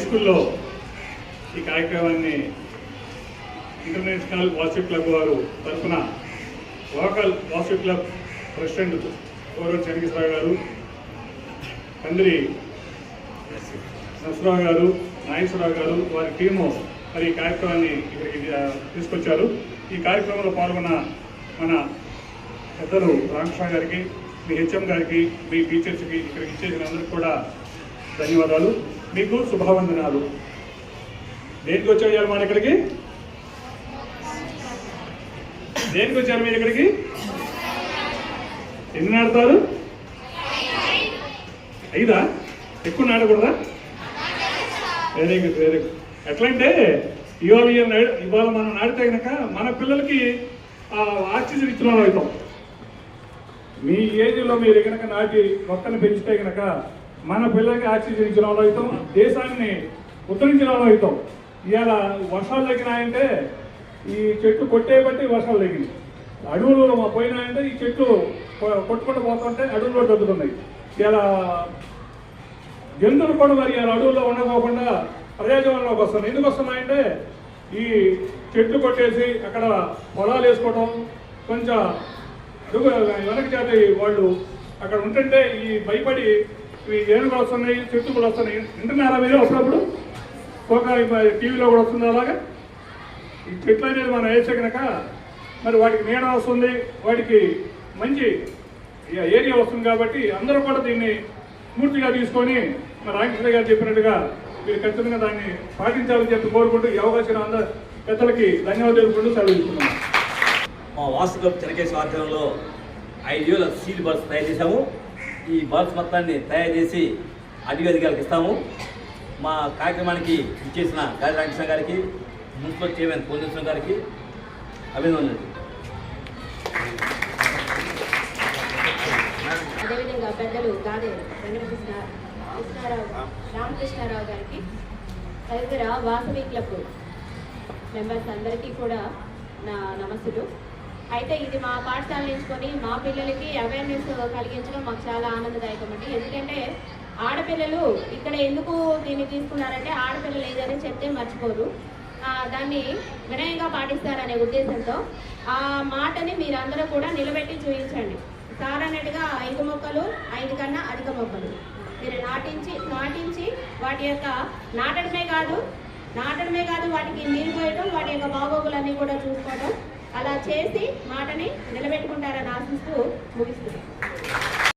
స్కూల్లో ఈ కార్యక్రమాన్ని ఇంటర్నేషనల్ వాట్సాప్ క్లబ్ వారు తరఫున లోకల్ వాట్సాప్ క్లబ్ ప్రెసిడెంట్ గౌరవ చెన్నకేశ్వరరావు గారు కందిరి నరసరావు గారు నాగేశ్వరరావు గారు వారి టీము మరి ఈ కార్యక్రమాన్ని ఇక్కడికి తీసుకొచ్చారు. ఈ కార్యక్రమంలో పాల్గొన్న మన పెద్దలు రామకృష్ణ గారికి మీ హెచ్ఎం గారికి మీ టీచర్స్కి ఇక్కడికి ఇచ్చేసిన అందరికి కూడా ధన్యవాదాలు. మీకు శుభావందనాలు. దేనికి వచ్చారు మన ఇక్కడికి? దేనికి వచ్చారు మీరు ఇక్కడికి? ఎన్ని నాడతారు? ఐదా? ఎక్కువ నాడకూడదా? వెరీ గుడ్ వెరీ గుడ్ ఎట్లంటే ఇవాళ ఇవాళ మనం నాటితే కనుక మన పిల్లలకి ఆక్సిజన్ ఇచ్చిన అవుతాం. మీ ఏజ్లో మీరు కనుక నాటి మొక్కను పెంచితే కనుక మన పిల్లలకి ఆక్సిజన్ ఇచ్చిన వాళ్ళు అవుతాం దేశాన్ని ఉత్తరించిన వాళ్ళు అవుతాం. ఇవాళ వర్షాలు తగ్గినాయంటే ఈ చెట్లు కొట్టే బట్టి వర్షాలు తగ్గింది అడవులు పోయినాయంటే ఈ చెట్లు కొట్టుకుంటూ పోతుంటే అడవుల్లో తగ్గుతున్నాయి. ఇలా జంతువులు కూడా మరి ఇలా అడవుల్లో ఉండకోకుండా ప్రజాజీవనంలోకి వస్తున్నాయి. ఎందుకు వస్తున్నాయంటే ఈ చెట్లు కొట్టేసి అక్కడ పొలాలు వేసుకోవడం కొంచెం వెనక జాతి వాళ్ళు అక్కడ ఉంటుంటే ఈ భయపడి ఈ ఏనుగులు వస్తున్నాయి చెట్లు కూడా వస్తున్నాయి. వింటున్నారా మీరు అప్పుడప్పుడు? ఒక టీవీలో కూడా వస్తుంది అలాగా? ఈ చెట్లు అనేది మనం వేసే కనుక మరి వాటికి నీడ వస్తుంది వాటికి మంచి ఏరియా వస్తుంది కాబట్టి అందరూ కూడా దీన్ని పూర్తిగా తీసుకొని మరి రామకృష్ణ గారు చెప్పినట్టుగా మీరు ఖచ్చితంగా దాన్ని పాటించాలని చెప్పి కోరుకుంటూ ఈ అవకాశం పెద్దలకి ధన్యవాదాలు తెలుపుకుంటూ సెలవు మా వాసు క్లబ్ చెనకేశ్ ఆధ్వర్యంలో ఐదు వేల సీల్ బస్ తయారు చేశాము. ఈ బల్బ్స్ మొత్తాన్ని తయారు చేసి అధిక అధికారులకు ఇస్తాము. మా కార్యక్రమానికి ఇచ్చేసిన గాలి రామకృష్ణ గారికి మున్సిపల్ చైర్మన్ పోలీసు గారికి అభినందనలు. అదేవిధంగా పెద్దలు గాదే వెంకటకృష్ణ కృష్ణారావు రామకృష్ణారావు గారికి తదితర వాసవి క్లబ్ మెంబర్స్ అందరికీ కూడా నా నమస్సులు. అయితే ఇది మా పాఠశాల ఎంచుకొని మా పిల్లలకి అవేర్నెస్ కలిగించడం మాకు చాలా ఆనందదాయకం అండి ఎందుకంటే ఆడపిల్లలు ఇక్కడ ఎందుకు దీన్ని తీసుకున్నారంటే ఆడపిల్లలు ఏదైనా చెప్తే మర్చిపోరు. దాన్ని వినయంగా పాటిస్తారనే ఉద్దేశంతో ఆ మాటని మీరందరూ కూడా నిలబెట్టి చూపించండి. సార్ అన్నట్టుగా ఐదు మొక్కలు ఐదు కన్నా అధిక మొక్కలు. మీరు నాటించి నాటించి వాటి యొక్క నాటడమే కాదు నాటడమే కాదు వాటికి నీరు పోయడం వాటి యొక్క బాగోగులన్నీ కూడా చూసుకోవడం అలా చేసి మాటని నిలబెట్టుకుంటారని ఆశిస్తూ ముగిస్తున్నాను.